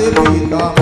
ਸਿੱਧੀ ਦਾ